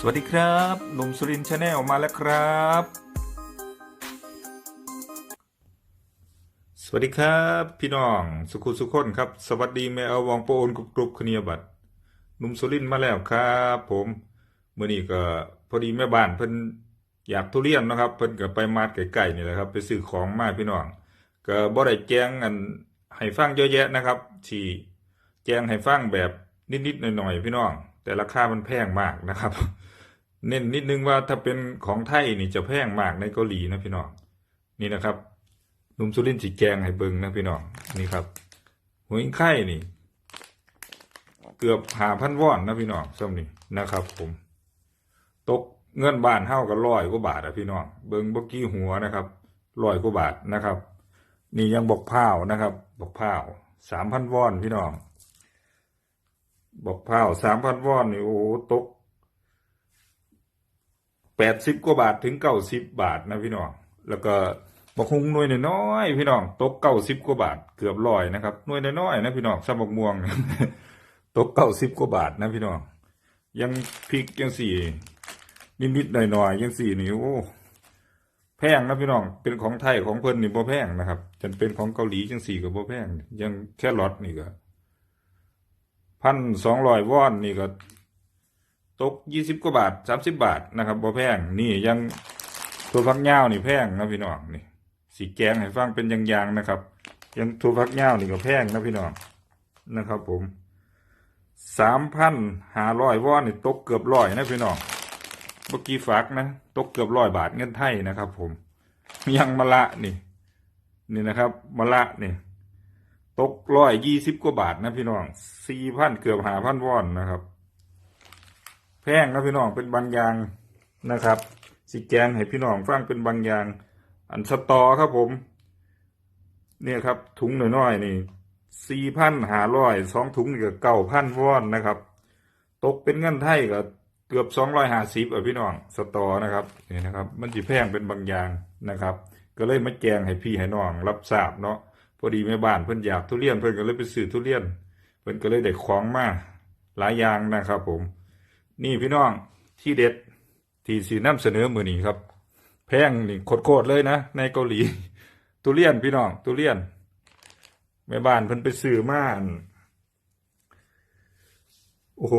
สวัสดีครับหนุ่มสุรินชาแนลมาแล้วครับ สวัสดีครับ พี่น้องสุขุสุขคนครับ สวัสดีแม่เอาวองโปนกรุบกรุบคเนียบัตหนุ่มสุรินมาแล้วครับ ผมเมื่อนี้ก็พอดีแม่บ้านเพิ่นอยากทุเรียนนะครับ เพิ่นก็ไปมาดไก่ๆนี่แหละครับ ไปซื้อของมาพี่น้อง ก็บ่ได้แจ้งอันให้ฟังเยอะแยะนะครับที่แจ้งให้ฟังแบบนิดๆหน่อยๆพี่น้อง แต่ราคามันแพงมากนะครับ เน้นนิดนึงว่าถ้าเป็นของไทยนี่จะแพงมากในเกาหลีนะพี่น้องนี่นะครับนุ่มสุรินสีแกงให้เบิงนะพี่น้องนี่ครับหัวหิ้งไข่นี่ เกือบหาพันวอนนะพี่น้องซ้ำนี่นะครับ ผม ตกเงินบ้านเท่ากับร้อยกว่าบาทอะพี่น้องเบิงบกี้หัวนะครับร้อยกว่าบาทนะครับ นี่ยังบอกพร้าวนะครับ บอกพร้าวสามพันวอนพี่น้อง บอกพร้าสามพันวอนนี่โอ้โหตกแปดสิบกว่าบาทถึงเก้าสิบบาทนะพี่น้องแล้วก็บอกฮุงหน่วยน้อยพี่น้องตกเก้าสิบกว่าบาทเกือบร้อยนะครับหน่วยน้อยนะพี่น้องสมบกม่วงตกเก้าสิบกว่าบาทนะพี่น้องยังพริกยังสี่นิดๆหน่อยๆยังสี่นี่โอ้แพงนะพี่น้องเป็นของไทยของเพิ่นนี่บ่แพงนะครับจนเป็นของเกาหลีจังสี่ก็บ่แพงยังแค่ลอตนี่ก็ พันสองร้อยวอนนี่ก็ ตกยี่สิบกว่าบาทสามสิบบาทนะครับบ่แพงนี่ยังตัวฟักยาวนี่แพงนะพี่น้องนี่สีแกงให้ฟังเป็นยางๆนะครับ ยังตัวฟักยาวนี่ก็แพงนะพี่น้องนะครับ ผมสามพันห้าร้อยวอนนี่ตกเกือบร้อยนะพี่น้องเมื่อกี้ฝากนะตกเกือบร้อยบาทเงินไทยนะครับ ผมยังมะละนี่ นี่นะครับมะละนี่ ตกร้อยยี่สิบกว่าบาทนะพี่น้องสี่พันเกือบหาพันวอนนะครับ แพงนะพี่น้องเป็นบางอย่างนะครับ สิแกงให้พี่น้องฟังเป็นบางอย่าง อันสตอครับผม เนี่ยครับ ถุงน้อยๆนี่สี่พันหาร้อยสองถุงนี่ก็เก้าพันวอนนะครับ ตกเป็นเงินไทยก็เกือบสองร้อยห้าสิบอะพี่น้องสตอนะครับนี่นะครับ มันสิแพงเป็นบางอย่างนะครับ ก็เลยมาแจงให้พี่ให้น้องรับทราบเนาะ พอดีแม่บ้านเพิ่นอยากทุเรียนเพิ่นก็เลยไปซื้อทุเรียน เพิ่นก็เลยได้ของมาหลายอย่างนะครับ ผม นี่พี่น้องที่เด็ดที่สีน้ำเสนอมือนี้ครับ แพงนี่โคตรเลยนะในเกาหลีทุเรียนพี่น้องทุเรียนแม่บ้านเพิ่นไปซื้อมาโอ้โห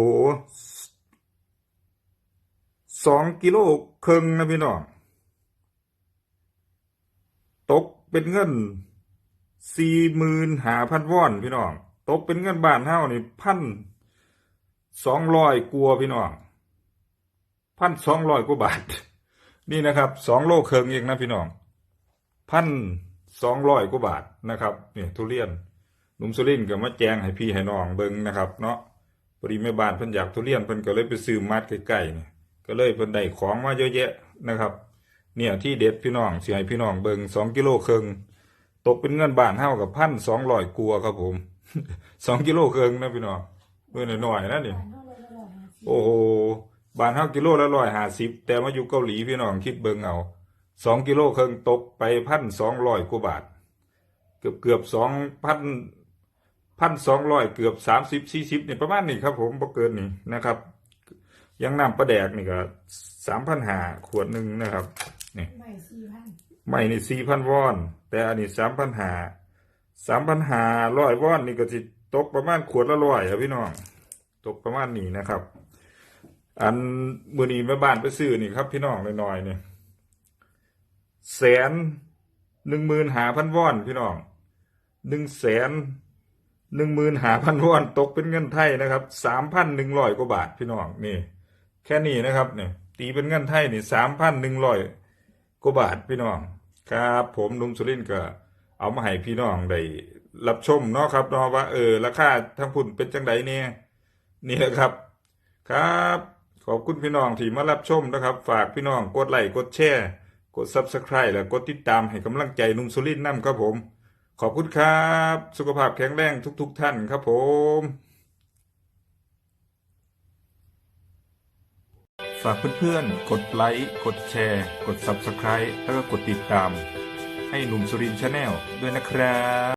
สองกิโลครึ่งนะพี่น้องตกเป็นเงิน สี่หมื่นหาพันวอนพี่น้อง ตกเป็นเงินบานเฮานี่พันสองร้อยกลัวพี่น้องพันสองร้อยกว่าบาท นี่นะครับสองโลเคิงเองนะพี่น้องพันสองร้อยกว่าบาทนะครับเนี่ยทุเรียนหนุ่มสุรินทร์ก็มาแจงให้พี่ให้น้องเบิ่งนะครับเนาะพอดีแม่บ้านเพิ่นอยากทุเรียนเพิ่นก็เลยไปซื้อมัดใกล้ๆนี่ยก็เลยเพิ่นได้ของมาเยอะแยะนะครับ เนี่ยที่เด็ดพี่น้องเสิให้พี่น้องเบิ่งสองกิโลเครึ่ง ตกเป็นเงินบาทเท่ากับพันสองร้อยกัวครับผมสองกิโลเครึ่งนะพี่น้องเมื่อหน่อยๆนะนี่โอ้โหบาทเท่ากิโลละร้อยห้าสิบแต่มาอยู่เกาหลีพี่น้องคิดเบิ่งเอาสองกิโลเครึ่งตกไปพันสองร้อยกว่าบาท เกือบเกือบสองพันพันสองร้อยเกือบสามสิบสี่สิบเนี่ยประมาณนี้ครับ ผมบ่เกินนี่นะครับยังน้ำปลาแดกนี่ก็สามพันหาขวดหนึ่งนะครับนี่ไม่สี่พัน ไม่นี่สี่พันวอน แต่อันนี้สามพันหาสามพันหาร้อยวอนนี่ก็จะตกประมาณขวดละร้อยอะพี่น้อง ตกประมาณนี้นะครับ อันมือนี้แม่บ้านไปซื้อนี่ครับ พี่น้องน้อยๆเนี่ยแสนหนึ่งหมื่นหาพันวอนพี่น้องหนึ่งแสนหนึ่งหมื่นหาพันวอนตกเป็นเงินไทยนะครับสามพันหนึ่งร้อยกว่าบาทพี่น้องนี่ แค่นี้นะครับเนี่ยตีเป็นเงินไทยนี่สามพันหนึ่งร้อยกว่าบาทพี่น้อง ครับผมนุ่มสุรินก็เอามาให้พี่น้องได้รับชมเนาะครับเนาะว่าเออราคาทั้งพุ่นเป็นจังไดเนี่ยนี่แหละครับ ครับ ขอบคุณพี่น้องที่มารับชมนะครับ ฝากพี่น้องกดไลค์กดแชร์กด Subscribe และกดติดตามให้กำลังใจนุ่มสุรินทร์นํครับผม ขอบคุณครับ สุขภาพแข็งแรงทุก ๆ ท่านครับผม ฝากเพื่อนๆ กดไลค์ กดแชร์ กด Subscribe แล้วก็กดติดตาม ให้หนุ่มสุรินชาแนลด้วยนะครับ